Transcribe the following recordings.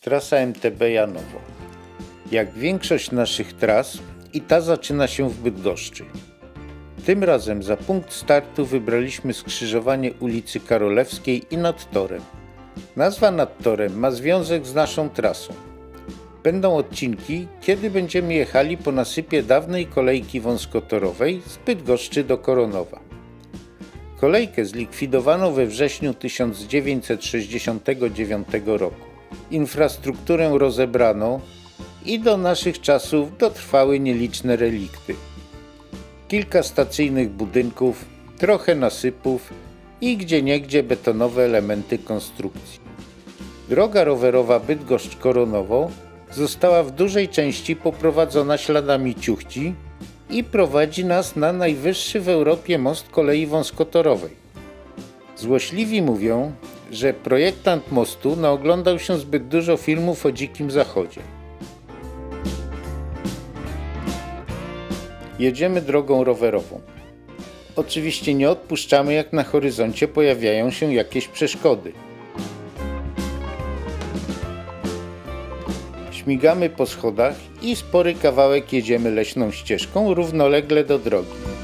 trasa MTB Janowo. Jak większość naszych tras, i ta zaczyna się w Bydgoszczy. Tym razem za punkt startu wybraliśmy skrzyżowanie ulicy Karolewskiej i nad torem. Nazwa nad torem ma związek z naszą trasą. Będą odcinki, kiedy będziemy jechali po nasypie dawnej kolejki wąskotorowej z Bydgoszczy do Koronowa. Kolejkę zlikwidowano we wrześniu 1969 roku. Infrastrukturę rozebrano i do naszych czasów dotrwały nieliczne relikty. Kilka stacyjnych budynków, trochę nasypów i gdzieniegdzie betonowe elementy konstrukcji. Droga rowerowa Bydgoszcz-Koronowo została w dużej części poprowadzona śladami ciuchci i prowadzi nas na najwyższy w Europie most kolei wąskotorowej. Złośliwi mówią, że projektant mostu naoglądał się zbyt dużo filmów o dzikim zachodzie. Jedziemy drogą rowerową. Oczywiście nie odpuszczamy, jak na horyzoncie pojawiają się jakieś przeszkody. Śmigamy po schodach i spory kawałek jedziemy leśną ścieżką równolegle do drogi.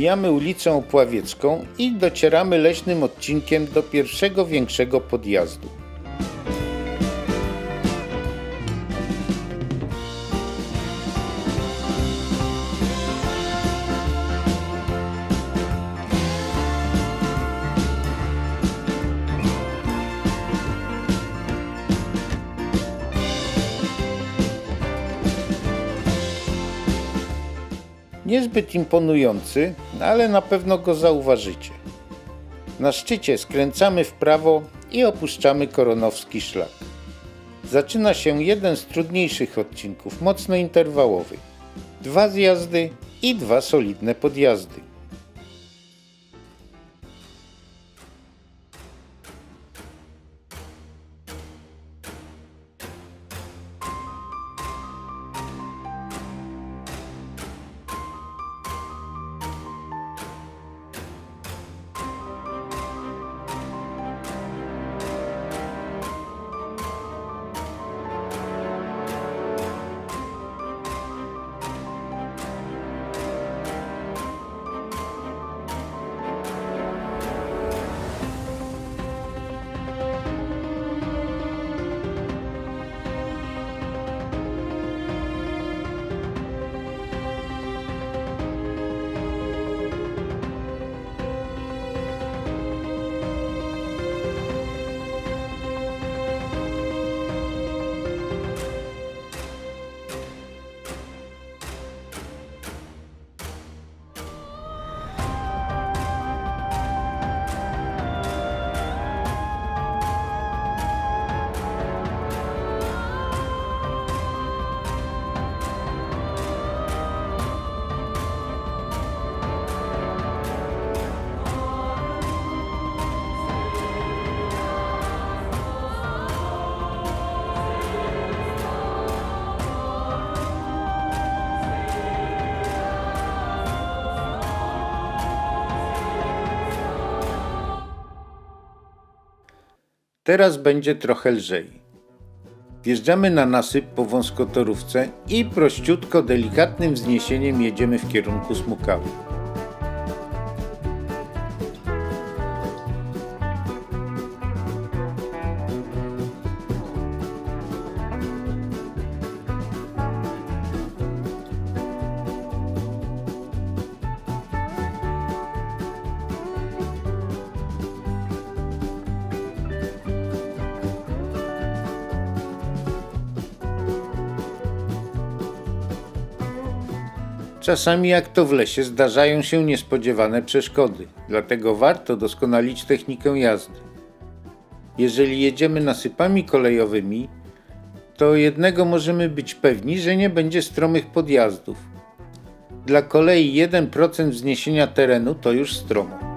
Mijamy ulicę Opławiecką i docieramy leśnym odcinkiem do pierwszego większego podjazdu. Niezbyt imponujący, ale na pewno go zauważycie. Na szczycie skręcamy w prawo i opuszczamy koronowski szlak. Zaczyna się jeden z trudniejszych odcinków, mocno interwałowy. Dwa zjazdy i dwa solidne podjazdy. Teraz będzie trochę lżej. Wjeżdżamy na nasyp po wąskotorówce i prościutko, delikatnym wzniesieniem jedziemy w kierunku Smukawy. Czasami, jak to w lesie, zdarzają się niespodziewane przeszkody, dlatego warto doskonalić technikę jazdy. Jeżeli jedziemy nasypami kolejowymi, to jednego możemy być pewni, że nie będzie stromych podjazdów. Dla kolei 1% wzniesienia terenu to już stromo.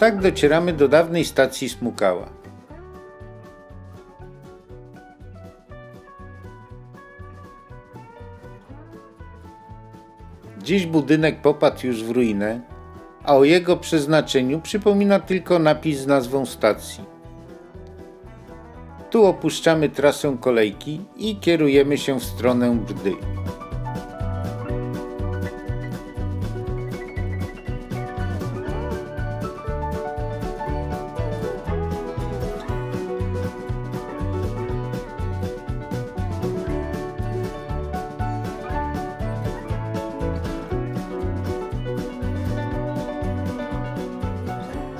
Tak docieramy do dawnej stacji Smukała. Dziś budynek popadł już w ruinę, a o jego przeznaczeniu przypomina tylko napis z nazwą stacji. Tu opuszczamy trasę kolejki i kierujemy się w stronę Brdy.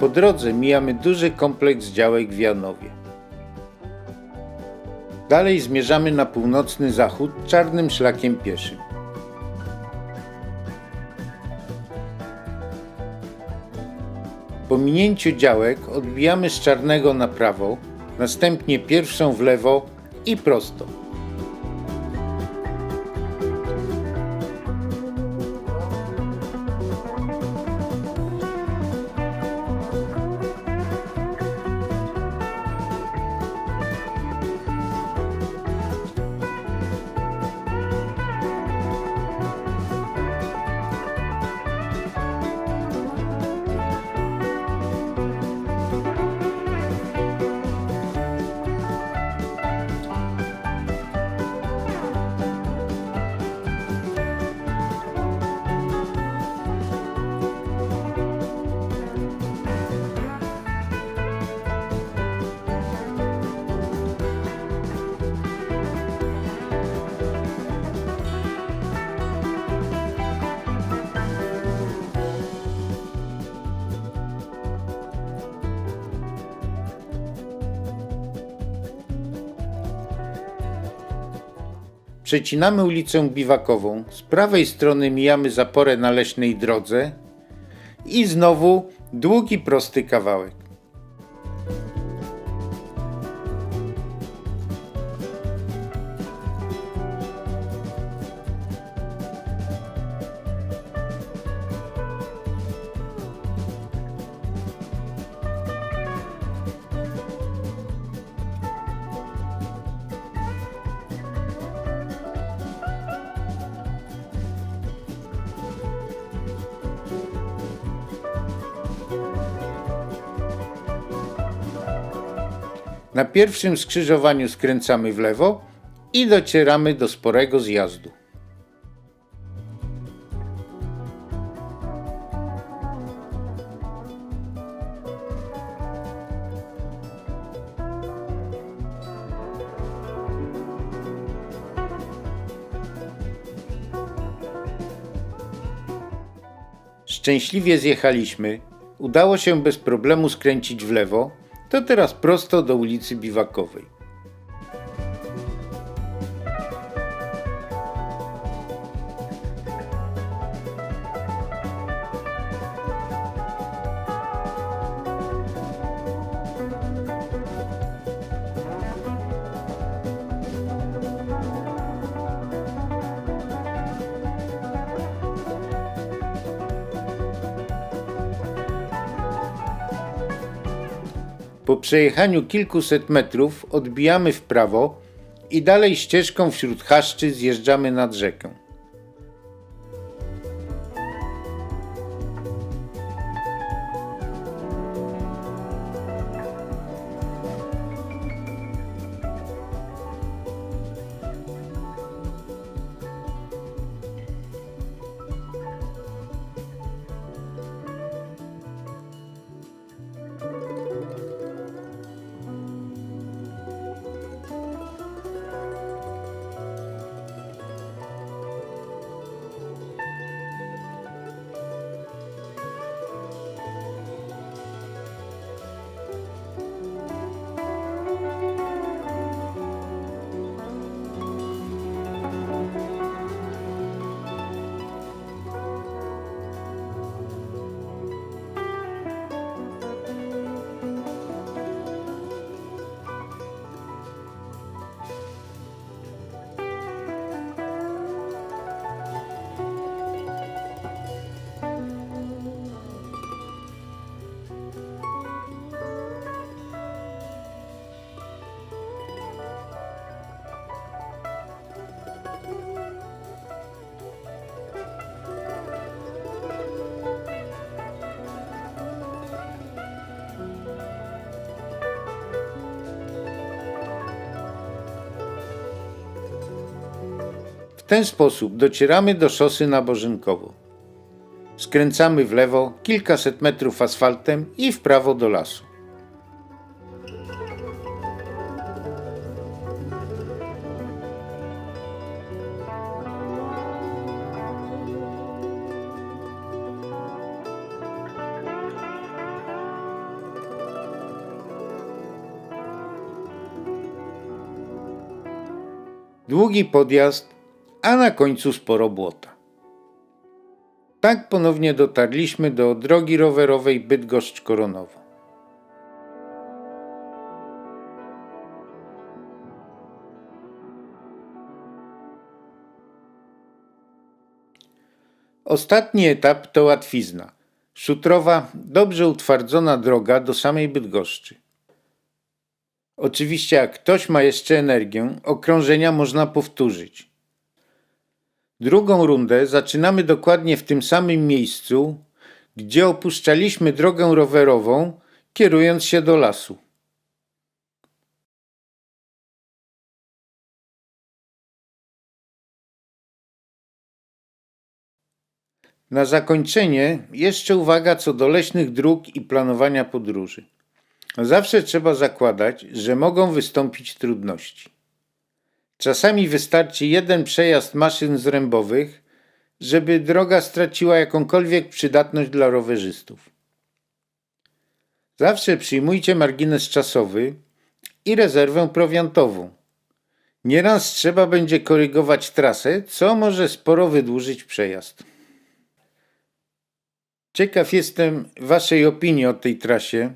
Po drodze mijamy duży kompleks działek w Janowie. Dalej zmierzamy na północny zachód czarnym szlakiem pieszym. Po minięciu działek odbijamy z czarnego na prawo, następnie pierwszą w lewo i prosto. Przecinamy ulicę Biwakową, z prawej strony mijamy zaporę na leśnej drodze i znowu długi, prosty kawałek. Na pierwszym skrzyżowaniu skręcamy w lewo i docieramy do sporego zjazdu. Szczęśliwie zjechaliśmy. Udało się bez problemu skręcić w lewo. To teraz prosto do ulicy Biwakowej. Po przejechaniu kilkuset metrów odbijamy w prawo i dalej ścieżką wśród chaszczy zjeżdżamy nad rzekę. Ten sposób docieramy do szosy na Bożynkowo. Skręcamy w lewo, kilkaset metrów asfaltem i w prawo do lasu. Długi podjazd, a na końcu sporo błota. Tak ponownie dotarliśmy do drogi rowerowej Bydgoszcz-Koronowo. Ostatni etap to łatwizna. Szutrowa, dobrze utwardzona droga do samej Bydgoszczy. Oczywiście, jak ktoś ma jeszcze energię, okrążenia można powtórzyć. Drugą rundę zaczynamy dokładnie w tym samym miejscu, gdzie opuszczaliśmy drogę rowerową, kierując się do lasu. Na zakończenie jeszcze uwaga co do leśnych dróg i planowania podróży. Zawsze trzeba zakładać, że mogą wystąpić trudności. Czasami wystarczy jeden przejazd maszyn zrębowych, żeby droga straciła jakąkolwiek przydatność dla rowerzystów. Zawsze przyjmujcie margines czasowy i rezerwę prowiantową. Nieraz trzeba będzie korygować trasę, co może sporo wydłużyć przejazd. Ciekaw jestem Waszej opinii o tej trasie.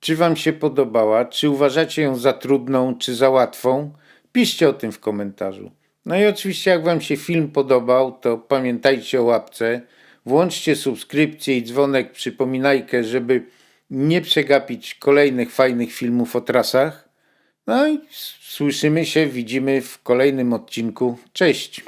Czy Wam się podobała? Czy uważacie ją za trudną, czy za łatwą? Piszcie o tym w komentarzu. No i oczywiście, jak Wam się film podobał, to pamiętajcie o łapce, włączcie subskrypcję i dzwonek, przypominajkę, żeby nie przegapić kolejnych fajnych filmów o trasach. No i słyszymy się, widzimy w kolejnym odcinku. Cześć!